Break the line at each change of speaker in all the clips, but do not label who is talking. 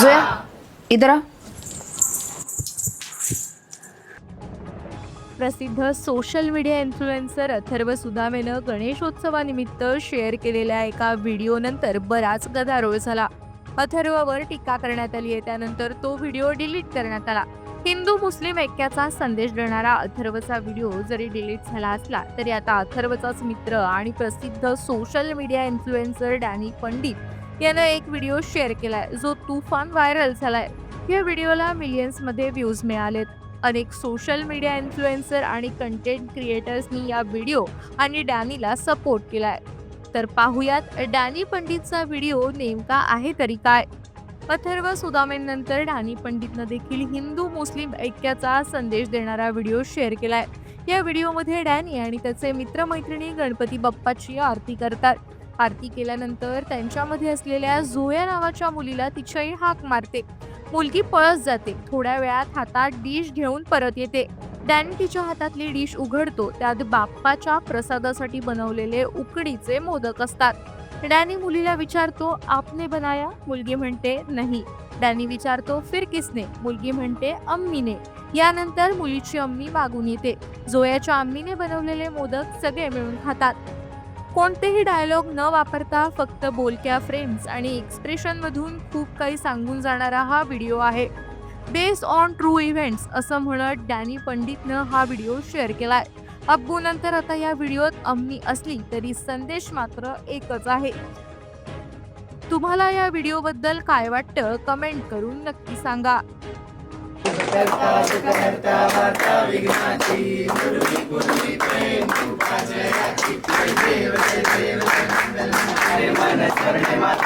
जोया इधर आ
प्रसिद्ध सोशल मीडिया इन्फ्लुएन्सर अथर्व सुदामेनं गणेशोत्सवानिमित्त शेअर केलेल्या एका व्हिडिओनंतर बराच गदारोळ झाला. अथर्ववर टीका करण्यात आली आहे. त्यानंतर तो व्हिडिओ डिलीट करण्यात आला. हिंदू मुस्लिम ऐक्याचा संदेश देणारा अथर्वचा व्हिडिओ जरी डिलीट झाला असला तरी आता अथर्वचाच मित्र आणि प्रसिद्ध social media influencer Danny Pandit यानं एक व्हिडिओ शेअर केलाय जो तुफान व्हायरल झालाय. या व्हिडिओला मिलियन्समध्ये व्ह्यूज मिळालेत. अनेक सोशल मीडिया इन्फ्लुएन्सर आणि कंटेंट क्रिएटर्सनी या व्हिडिओ आणि डॅनीला सपोर्ट केलाय. तर पाहुयात डॅनी पंडितचा व्हिडिओ नेमका आहे तरी काय? अथर्व सुदामेंनंतर डॅनी पंडितनं देखील हिंदू मुस्लिम ऐक्याचा संदेश देणारा व्हिडिओ शेअर केलाय. या व्हिडिओमध्ये डॅनी आणि त्याचे मित्रमैत्रिणी गणपती बाप्पाची आरती करतात. आरती केल्यानंतर त्यांच्यामध्ये असलेल्या झोया नावाच्या मुलीला तिची आई हाक मारते. मुलगी पळत जाते. थोड्या वेळात हातात डिश घेऊन परत येते. डॅनी तिच्या हातातली डिश उघडतो. त्यात बाप्पाच्या प्रसादासाठी बनवलेले उकडीचे मोदक असतात. डॅनी मुलीला विचारतो आपने बनाया? मुलगी म्हणते नाही. डॅनी विचारतो फिर किसने? मुलगी म्हणते अम्मीने. यानंतर मुलीची अम्मी मागून येते. जोयाच्या अम्मीने बनवलेले मोदक सगळे मिळून खातात. कोणतेही डायलॉग न वापरता फक्त बोलक्या फ्रेम्स आणि एक्सप्रेशनमधून खूप काही सांगून जाणारा हा व्हिडिओ आहे. बेस्ड ऑन ट्रू इव्हेंट्स असं म्हणत डॅनी पंडितनं हा व्हिडिओ शेअर केला अब्बू नंतर आता या व्हिडिओत अम्मी असली तरी संदेश मात्र एकच आहे. तुम्हाला या व्हिडिओबद्दल काय वाटतं कमेंट करून नक्की सांगा.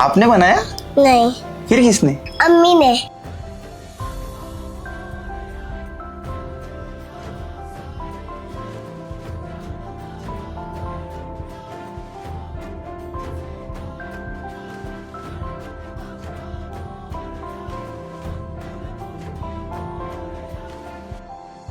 आपने बनाया?
नहीं।
फिर किसने?
अम्मी ने।